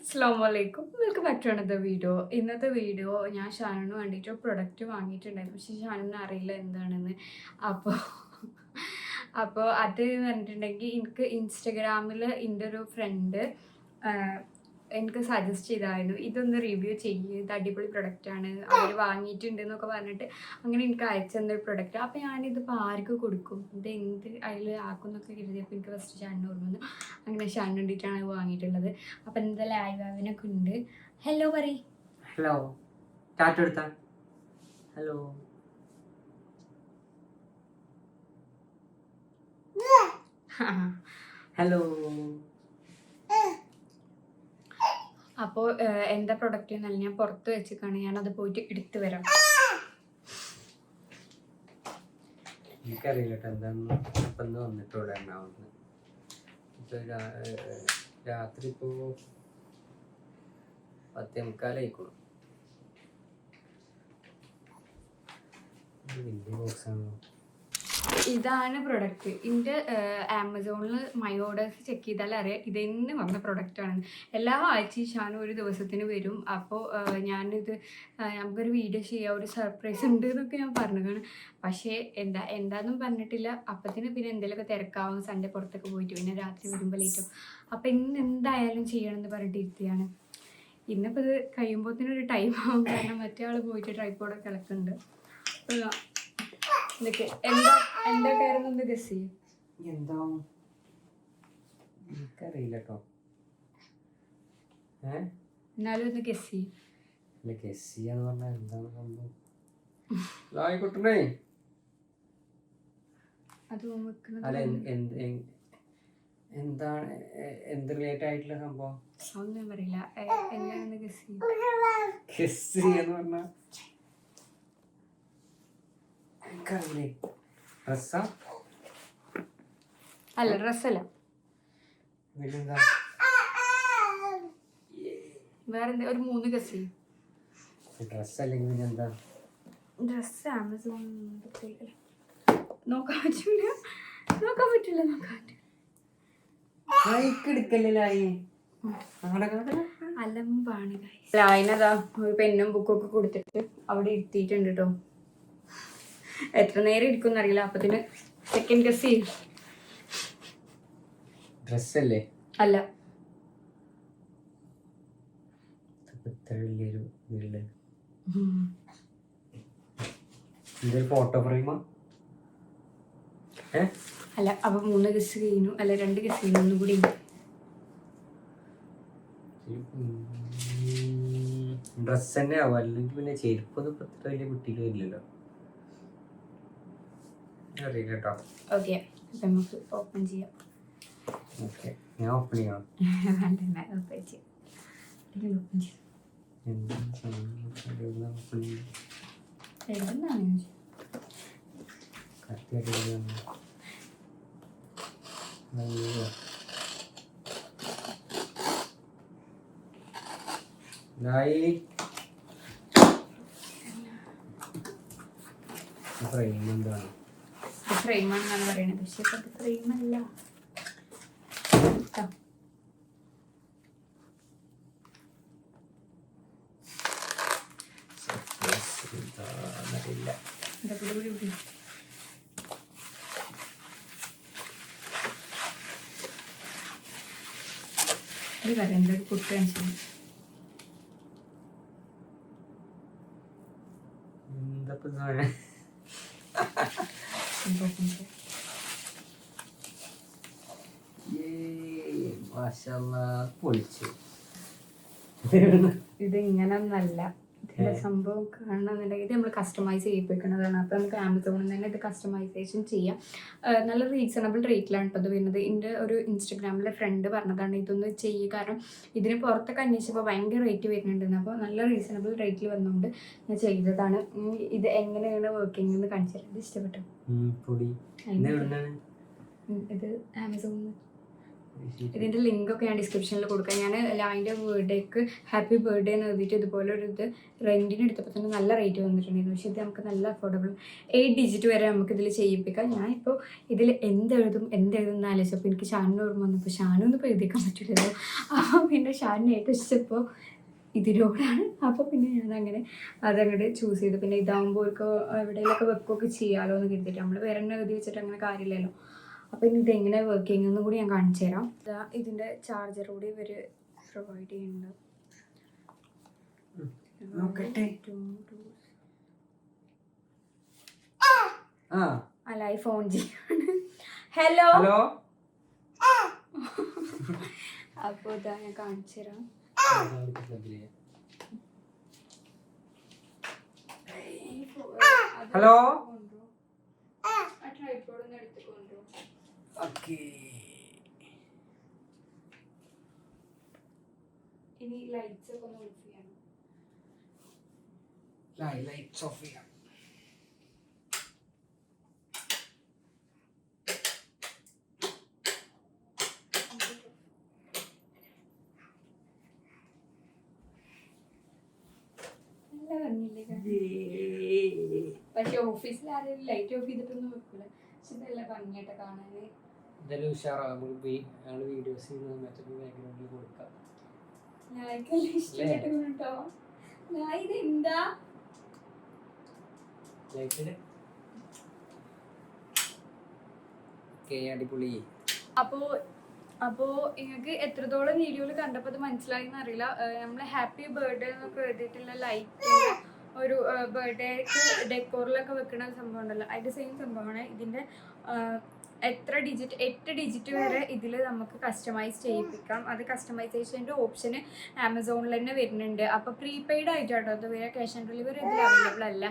അസ്സാമലൈക്കും welcome back to video. ഇന്നത്തെ video ഞാൻ ഷാനു വേണ്ടിയിട്ട് പ്രൊഡക്റ്റ് വാങ്ങിയിട്ടുണ്ടായിരുന്നു. പക്ഷെ ഷാനിന് അറിയില്ല എന്താണെന്ന്. അപ്പോൾ അപ്പോൾ അത് പറഞ്ഞിട്ടുണ്ടെങ്കിൽ എനിക്ക് ഇൻസ്റ്റഗ്രാമിൽ എന്റെ ഒരു ഫ്രണ്ട് എനിക്ക് സജസ്റ്റ് ചെയ്തായിരുന്നു ഇതൊന്ന് റിവ്യൂ ചെയ്യും ഇത് അടിപൊളി ആണ് അവർ വാങ്ങിയിട്ടുണ്ട് എന്നൊക്കെ പറഞ്ഞിട്ട് അങ്ങനെ എനിക്ക് അയച്ചു തന്നൊരു പ്രൊഡക്റ്റ് അപ്പോൾ ഞാനിതിപ്പോൾ ആർക്ക് കൊടുക്കും? ഇത് എന്ത് അതിൽ ആക്കുന്നൊക്കെ കരുതിയപ്പോൾ എനിക്ക് ഫസ്റ്റ് ഷാനിന് ഓർമ്മ വന്നു. അങ്ങനെ ഷാനിന് വേണ്ടിയിട്ടാണ് വാങ്ങിയിട്ടുള്ളത്. അപ്പം എന്തായാലും ആയിവാവിനൊക്കെ ഉണ്ട്. ഹലോ പറയ്. ഹലോ ടാറ്റ എടുത്ത? ഹലോ ഹലോ അപ്പോൾ എന്താ പ്രൊഡക്റ്റ് എന്നല്ല ഞാൻ പുറത്ത് വെച്ചിട്ടാണ് അത് പോയിട്ട് എടുത്തു വരാം എനിക്കറിയില്ല ഇതാണ് പ്രൊഡക്റ്റ് എന്റെ ആമസോണിൽ മൈ ഓർഡേഴ്സ് ചെക്ക് ചെയ്താൽ അറിയാം ഇതെന്ന് വന്ന പ്രൊഡക്റ്റാണ് എല്ലാ ആഴ്ചയും ഷാനും ഒരു ദിവസത്തിന് വരും. അപ്പോൾ ഞാനിത് നമുക്കൊരു വീഡിയോ ചെയ്യാം ഒരു സർപ്രൈസ് ഉണ്ട് എന്നൊക്കെ ഞാൻ പറഞ്ഞതാണ്. പക്ഷേ എന്താ എന്താന്നും പറഞ്ഞിട്ടില്ല. അപ്പത്തിന് പിന്നെ എന്തെങ്കിലുമൊക്കെ തിരക്കാവും സൺഡേ പുറത്തൊക്കെ പോയിട്ട് പിന്നെ രാത്രി വരുമ്പോൾ ലേറ്റോ അപ്പോൾ ഇന്ന് എന്തായാലും ചെയ്യണമെന്ന് പറഞ്ഞിട്ട് ഇരുത്തിയാണ്. ഇന്നിപ്പോൾ ഇത് കഴിയുമ്പോഴത്തേനൊരു ടൈം ആവും. കാരണം മറ്റേ ആൾ പോയിട്ട് ട്രൈപ്പോഡൊക്കെ ഇളക്കുന്നുണ്ട്. ഇതൊക്കെ എന്താ എന്തൊക്കെയായിരുന്നു ഒന്ന് ഗസ്? ചെയ്യും എന്താ? എനിക്കറിയില്ല കേട്ടോ എന്നാലും ഒന്ന് ഗസ്. ചെയ്യും അല്ല ഗസ് ചെയ്യാന്ന് പറഞ്ഞാൽ എന്താണ് സംഭവം? ആയിക്കോട്ടെ അത് അല്ല എന്ത് എന്ത് എന്താണ് എന്ത് റിലേറ്റഡ് ആയിട്ടുള്ള സംഭവം? ഒന്നും പറയില്ല. എ- എങ്ങനെയാണെന്ന് ഗസ്? ചെയ്യും ഗസ് ചെയ്യാന്ന് പറഞ്ഞാൽ ഡ്രസ്സാ അല്ല ഡ്രസ്സല്ല വേറെ എന്താ ഒരു മൂന്ന് ഗസ് ഡ്രസ് അല്ലെങ്കിൽ പിന്നെന്താ? ഡ്രസ്സ് ആമസോൺ നോക്കാൻ പറ്റില്ല നോക്കാൻ പറ്റില്ല നോക്കാൻ പറ്റില്ല അലമ്പാണ് ലായനതാ ഒരു പെന്നും ബുക്കും ഒക്കെ കൊടുത്തിട്ട് അവിടെ ഇരുത്തിയിട്ടുണ്ട് കേട്ടോ എത്ര നേരം ഇരിക്കും എന്നറിയില്ല അപ്പത്തിന് സെക്കൻഡ് ഗസ് ചെയ്യും ഡ്രസ്സല്ലേ അല്ല ഫോട്ടോ ഫ്രെയിമാ അല്ല അപ്പൊ മൂന്ന് ഗസ് കഴിഞ്ഞു അല്ല രണ്ട് ഗസ് കഴിഞ്ഞു ഒന്നും കൂടി ഡ്രസ് തന്നെ ആവും അല്ലെങ്കിൽ പിന്നെ ചെരുപ്പൊന്നും ഇപ്പൊ വലിയ കുട്ടിയിലും ഇല്ലല്ലോ കേട്ടോ ഓക്കെ അപ്പൊ നമുക്ക് ഓപ്പൺ ചെയ്യാം. ഓക്കെ ഞാൻ ഓപ്പൺ ചെയ്യണം. ഓപ്പൺ ചെയ്യാം. അല്ലെങ്കിൽ ഓപ്പൺ ചെയ്യാം. എന്താണ്? ഫ്രെയിമാണെന്നാണ് പറയുന്നത്. പക്ഷെ അത് ഫ്രെയിമല്ല കുട്ടി കാണിച്ചു എന്താ ഇപ്പൊ സാധനം? ഓപ്പൺ ചെയ്യാം ഏയ്, മാഷല്ലാ, പൊളിച്ചു. ഇതിന്റെ സംഭവം കാണണമെന്നുണ്ടെങ്കിൽ ഇത് നമ്മൾ കസ്റ്റമൈസ് ചെയ്യിപ്പിക്കുന്നതാണ്. അപ്പോൾ നമുക്ക് ആമസോണിൽ നിന്ന് തന്നെ ഇത് കസ്റ്റമൈസേഷൻ ചെയ്യാം. നല്ല റീസണബിൾ റേറ്റിലാണ് കേട്ടോ ഇത് വരുന്നത്. എന്റെ ഒരു ഇൻസ്റ്റഗ്രാമിലെ ഫ്രണ്ട് പറഞ്ഞതാണ് ഇതൊന്ന് ചെയ്യുക കാരണം ഇതിന് പുറത്തൊക്കെ അന്വേഷിച്ചപ്പോൾ ഭയങ്കര റേറ്റ് വരുന്നുണ്ടെന്ന്. അപ്പോൾ നല്ല റീസണബിൾ റേറ്റിൽ വന്നുകൊണ്ട് ഞാൻ ചെയ്തതാണ്. ഇത് എങ്ങനെയാണ് വർക്കിംഗ് എന്ന് കാണിച്ചു തരാം ഇത് ഇഷ്ടപ്പെട്ടു? ഇത് ആമസോണിൽ ഇതിന്റെ ലിങ്കൊക്കെ ഞാൻ ഡിസ്ക്രിപ്ഷനിൽ കൊടുക്കാം. ഞാൻ ലാവിന്റെ ബർത്ത്ഡേക്ക് ഹാപ്പി ബർത്ത്ഡേ എന്ന് എഴുതിയിട്ട് ഇതുപോലെ ഒരു ഇത് റെന്റിന് എടുത്തപ്പോൾ തന്നെ നല്ല റേറ്റ് വന്നിട്ടുണ്ടായിരുന്നു. പക്ഷേ ഇത് നമുക്ക് നല്ല അഫോർഡബിൾ എയ്റ്റ് ഡിജിറ്റ് വരെ നമുക്ക് ഇതിൽ ചെയ്യിപ്പിക്കാം. ഞാനിപ്പോൾ ഇതിൽ എന്തെഴുതും എന്തെഴുതും എന്ന് ആലോചിച്ചപ്പോൾ എനിക്ക് ഷാനിന് ഓർമ്മ വന്നപ്പോൾ ഷാനൊന്നും ഇപ്പോൾ എഴുതിക്കാൻ പറ്റില്ലല്ലോ അപ്പോൾ പിന്നെ ഷാനിനെ ഏറ്റവും ഇതിലൂടെയാണ് അപ്പോൾ പിന്നെ ഞാൻ അങ്ങനെ അതങ്ങോട്ട് ചൂസ് ചെയ്തു. പിന്നെ ഇതാകുമ്പോൾ ഒരു എവിടെയെങ്കിലൊക്കെ വെക്കുകയൊക്കെ ചെയ്യാമല്ലോ എന്ന് കരുതിയിട്ട് നമ്മൾ വേറെ എഴുതി വെച്ചിട്ട് അങ്ങനെ കാര്യമില്ലല്ലോ. അപ്പോൾ ഇനി ഇതെങ്ങനെ വർക്ക് ചെയ്യുന്നതെന്ന് കൂടി ഞാൻ കാണിച്ചു തരാം ഇതാ ഇതിന്റെ ചാർജർ കൂടി ഇവർ പ്രൊവൈഡ് ചെയ്യുന്നുണ്ട് നോക്കട്ടെ. ആ അല്ല ഈ ഫോൺ ചെയ്യാണ് ഹലോ ഹലോ അപ്പോൾ ഇതാ ഞാൻ കാണിച്ചു തരാം ഹലോ ഓക്കേ ഇനി ലൈറ്റ്സ് ഒക്കെ ഒന്ന് ഓഫ് ചെയ്യണം ലൈറ്റ്സ് ഓഫ് ചെയ്യാം? പക്ഷെ ഓഫീസിൽ ആരെങ്കിലും ലൈറ്റ് ഓഫ് ചെയ്തിട്ടൊന്നും വെക്കൂല. പക്ഷെ ഇതല്ല ഭംഗിയായിട്ട് കാണാന്. ഞങ്ങൾ വീഡിയോസ് ചെയ്യുന്ന ബാക്ക്ഗ്രൗണ്ടിൽ കൊടുക്കാം. ഇഷ്ടമായിട്ട് കേട്ടോ ഇത് എന്താ? അടിപൊളി. അപ്പോ അപ്പോ നിങ്ങൾക്ക് എത്രത്തോളം വീഡിയോയിൽ കണ്ടപ്പോൾ അത് മനസ്സിലായി എന്നറിയില്ല നമ്മൾ ഹാപ്പി ബർത്ത്ഡേ എന്നൊക്കെ എഴുതിയിട്ടുള്ള ലൈറ്റിന്റെ ഒരു ബർത്ത്ഡേക്ക് ഡെക്കോറിലൊക്കെ വെക്കുന്ന സംഭവം ഉണ്ടല്ലോ അതിന്റെ സെയിം സംഭവമാണ് ഇതിന്റെ എത്ര ഡിജിറ്റ് എട്ട് ഡിജിറ്റ് വരെ ഇതിൽ നമുക്ക് കസ്റ്റമൈസ് ചെയ്യിപ്പിക്കാം. അത് കസ്റ്റമൈസേഷന്റെ ഓപ്ഷന് ആമസോണിൽ തന്നെ വരുന്നുണ്ട്. അപ്പോൾ പ്രീപെയ്ഡ് ആയിട്ടാട്ടോ അത് വരെ ക്യാഷ് ഓൺ ഡെലിവറി ഇതിൽ അവൈലബിൾ അല്ല.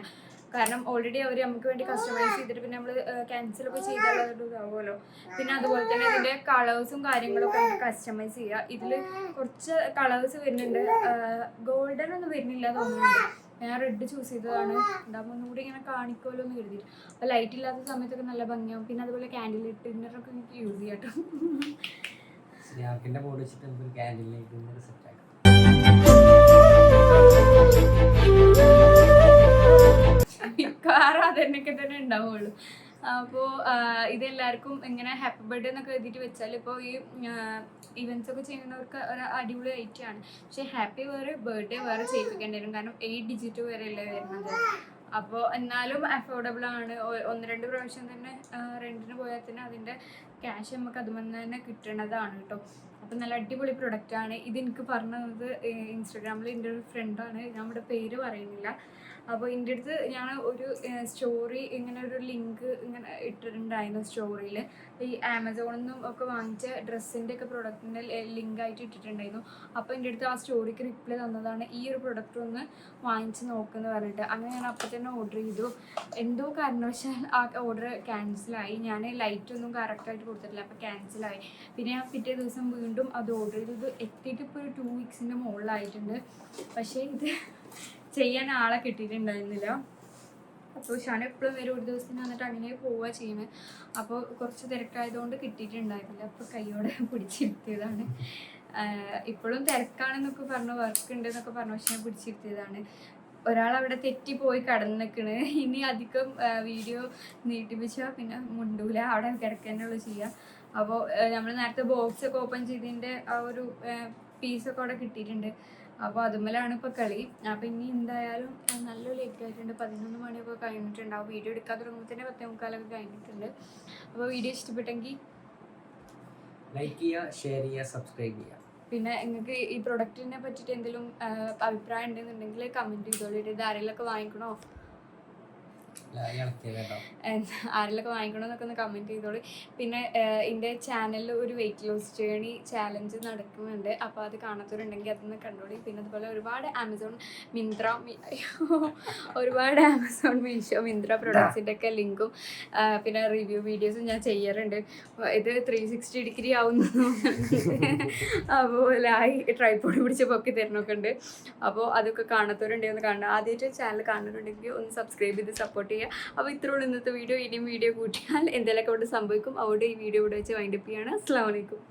കാരണം ഓൾറെഡി അവർ നമുക്ക് വേണ്ടി കസ്റ്റമൈസ് ചെയ്തിട്ട് പിന്നെ നമ്മൾ ക്യാൻസൽ ഒക്കെ ചെയ്താൽ അതൊരു ഇതാവുമല്ലോ. പിന്നെ അതുപോലെ തന്നെ ഇതിന്റെ കളേഴ്സും കാര്യങ്ങളൊക്കെ നമുക്ക് കസ്റ്റമൈസ് ചെയ്യുക ഇതിൽ കുറച്ച് കളേഴ്സ് വരുന്നുണ്ട്. ഗോൾഡൻ ഒന്നും വരുന്നില്ല തോന്നുന്നുണ്ട്. ഞാൻ റെഡ് ചൂസ് ചെയ്തതാണ്. ഉണ്ടാകുമ്പോൾ ഒന്നുകൂടി ഇങ്ങനെ കാണിക്കുമല്ലോ എന്ന് കരുതിയിട്ട്. അപ്പോൾ ലൈറ്റ് ഇല്ലാത്ത സമയത്തൊക്കെ നല്ല ഭംഗിയാവും. പിന്നെ അതുപോലെ ക്യാൻഡിൽ ഡിന്നറൊക്കെ എനിക്ക് യൂസ് ചെയ്യാം കേട്ടോ ബോർഡ് വെച്ചിട്ട് നമുക്ക് ക്യാൻഡിൽ ഡിന്നർ സെറ്റ് ആക്കാം. മിക്കവാറും അതന്നൊക്കെ തന്നെ ഉണ്ടാവുള്ളൂ. അപ്പോൾ ഇതെല്ലാവർക്കും ഇങ്ങനെ ഹാപ്പി ബർത്ത്ഡേ എന്നൊക്കെ എഴുതിയിട്ട് വെച്ചാൽ ഇപ്പോൾ ഈ ഇവന്റ്സ് ഒക്കെ ചെയ്യുന്നവർക്ക് ഒരു അടിപൊളി ഐറ്റം ആണ്. പക്ഷേ ഹാപ്പി വേറെ ബർത്ത്ഡേ വേറെ ചെയ്യിപ്പിക്കേണ്ടി വരും. കാരണം എയ്റ്റ് ഡിജിറ്റ് വരെ അല്ലേ വരുന്നത്. അപ്പോൾ എന്നാലും അഫോർഡബിൾ ആണ്. ഒന്ന് രണ്ട് പ്രാവശ്യം തന്നെ റെന്റിന് പോയാൽ തന്നെ അതിന്റെ ക്യാഷ് നമുക്ക് അതുമെന്ന് തന്നെ കിട്ടണതാണ് കേട്ടോ. അപ്പം നല്ല അടിപൊളി പ്രൊഡക്റ്റ് ആണ്. ഇത് എനിക്ക് പറഞ്ഞത് ഇൻസ്റ്റാഗ്രാമിൽ എന്റെ ഒരു ഫ്രണ്ടാണ് ഇവിടെ പേര് പറയുന്നില്ല. അപ്പോൾ എന്റെ അടുത്ത് ഞാൻ ഒരു സ്റ്റോറി ഇങ്ങനെ ഒരു ലിങ്ക് ഇങ്ങനെ ഇട്ടിട്ടുണ്ടായിരുന്നു സ്റ്റോറിയിൽ ഈ ആമസോണിൽ നിന്നും ഒക്കെ വാങ്ങിച്ച ഡ്രസ്സിന്റെ ഒക്കെ പ്രൊഡക്റ്റിന്റെ ലിങ്ക് ആയിട്ട് ഇട്ടിട്ടുണ്ടായിരുന്നു. അപ്പോൾ എന്റെ അടുത്ത് ആ സ്റ്റോറിക്ക് റിപ്ലൈ തന്നതാണ് ഈ ഒരു പ്രൊഡക്റ്റ് ഒന്ന് വാങ്ങിച്ച് നോക്കുമെന്ന് പറഞ്ഞിട്ട്. അങ്ങനെ ഞാൻ അപ്പോൾ തന്നെ ഓർഡർ ചെയ്തു. എന്തോ കാരണവശാൽ ആ ഓർഡർ ക്യാൻസലായി ഞാൻ ലൈറ്റ് ഒന്നും കറക്റ്റായിട്ട് കൊടുത്തിട്ടില്ല അപ്പോൾ ക്യാൻസലായി പിന്നെ ഞാൻ പിറ്റേ ദിവസം വീണ്ടും അത് ഓർഡർ ചെയ്തത് എത്തിയിട്ട് ഇപ്പോൾ ഒരു ടു വീക്സിന്റെ മുകളിലായിട്ടുണ്ട് പക്ഷേ ഇത് ചെയ്യാൻ ആളെ കിട്ടിയിട്ടുണ്ടായിരുന്നില്ല. അപ്പോൾ ഷാൻ എപ്പോഴും വരും. ഒരു ദിവസം വന്നിട്ട് അങ്ങനെ പോവുക ചെയ്യുന്നത് അപ്പോൾ കുറച്ച് തിരക്കായതുകൊണ്ട് കിട്ടിയിട്ടുണ്ടായിരുന്നില്ല. അപ്പോൾ കൈയോടെ പിടിച്ചിരുത്തിയതാണ്. ഇപ്പോഴും തിരക്കാണെന്നൊക്കെ പറഞ്ഞു വർക്ക് ഉണ്ട് എന്നൊക്കെ പറഞ്ഞു പക്ഷെ ഞാൻ പിടിച്ചിരുത്തിയതാണ്. ഒരാൾ അവിടെ തെറ്റി പോയി കടന്നു നിൽക്കണ് ഇനി അധികം വീഡിയോ നീട്ടിപ്പിച്ചാൽ പിന്നെ മുണ്ടൂല. അവിടെ കിടക്കാനുള്ളൂ ചെയ്യുക അപ്പോൾ നമ്മൾ നേരത്തെ ബോക്സ് ഒക്കെ ഓപ്പൺ ചെയ്തതിന്റെ ആ ഒരു പീസൊക്കെ അവിടെ കിട്ടിയിട്ടുണ്ട്. അപ്പോൾ അതുമ്മലാണ് ഇപ്പോൾ കളി. അപ്പോൾ ഇനി എന്തായാലും നല്ല ലേറ്റ് ആയിട്ടുണ്ട്. പതിനൊന്ന് മണിയൊക്കെ കഴിഞ്ഞിട്ടുണ്ടാവും വീഡിയോ എടുക്കാൻ തുടങ്ങുമ്പോൾ തന്നെ പത്തേ മുക്കാലൊക്കെ കഴിഞ്ഞിട്ടുണ്ട്. അപ്പോൾ വീഡിയോ ഇഷ്ടപ്പെട്ടെങ്കിൽ ലൈക്ക് ചെയ്യുക ഷെയർ ചെയ്യുക സബ്സ്ക്രൈബ് ചെയ്യുക. പിന്നെ നിങ്ങൾക്ക് ഈ പ്രൊഡക്റ്റിനെ പറ്റിയിട്ട് എന്തെങ്കിലും അഭിപ്രായം ഉണ്ടെന്നുണ്ടെങ്കിൽ കമന്റ് ചെയ്തോളിട്ട് ഇത് ആരെങ്കിലൊക്കെ വാങ്ങിക്കണോ? ഇളക്കിയത് വാങ്ങിക്കണമെന്നൊക്കെ ഒന്ന് കമന്റ് ചെയ്തോളി. പിന്നെ എന്റെ ചാനലിൽ ഒരു വെയിറ്റ് ലോസ് ജേണി ചാലഞ്ച് നടക്കുന്നുണ്ട്. അപ്പോൾ അത് കാണാത്തവരുണ്ടെങ്കിൽ അതൊന്ന് കണ്ടോളി. പിന്നെ അതുപോലെ ഒരുപാട് ആമസോൺ മിന്ത്ര ഒരുപാട് ആമസോൺ മീഷോ മിന്ത്ര പ്രൊഡക്ട്സിന്റെ ഒക്കെ ലിങ്കും പിന്നെ റിവ്യൂ വീഡിയോസും ഞാൻ ചെയ്യാറുണ്ട്. ഇത് ത്രീ സിക്സ്റ്റി ഡിഗ്രി ആവുന്നു. അതുപോലെ ആയി ട്രൈപ്പോഡ് പിടിച്ച് പൊക്കി തരണമൊക്കെ ഉണ്ട്. അപ്പോൾ അതൊക്കെ കാണാത്തവരുണ്ടെങ്കിൽ ഒന്ന് കാണണം. ആദ്യമായിട്ട് ചാനൽ കാണുന്നുണ്ടെങ്കിൽ ഒന്ന് സബ്സ്ക്രൈബ് ചെയ്ത് സപ്പോർട്ട് ചെയ്യുക അപ്പോൾ ഇത്രയുള്ള ഇന്നത്തെ വീഡിയോ. ഇനിയും വീഡിയോ കൂട്ടിയാൽ എന്തെങ്കിലുമൊക്കെ അവിടെ സംഭവിക്കും. അവിടെ ഈ വീഡിയോ ഇവിടെ വെച്ച് വൈൻഡപ്പ് ചെയ്യാണ്. അസ്സാം വലൈക്കും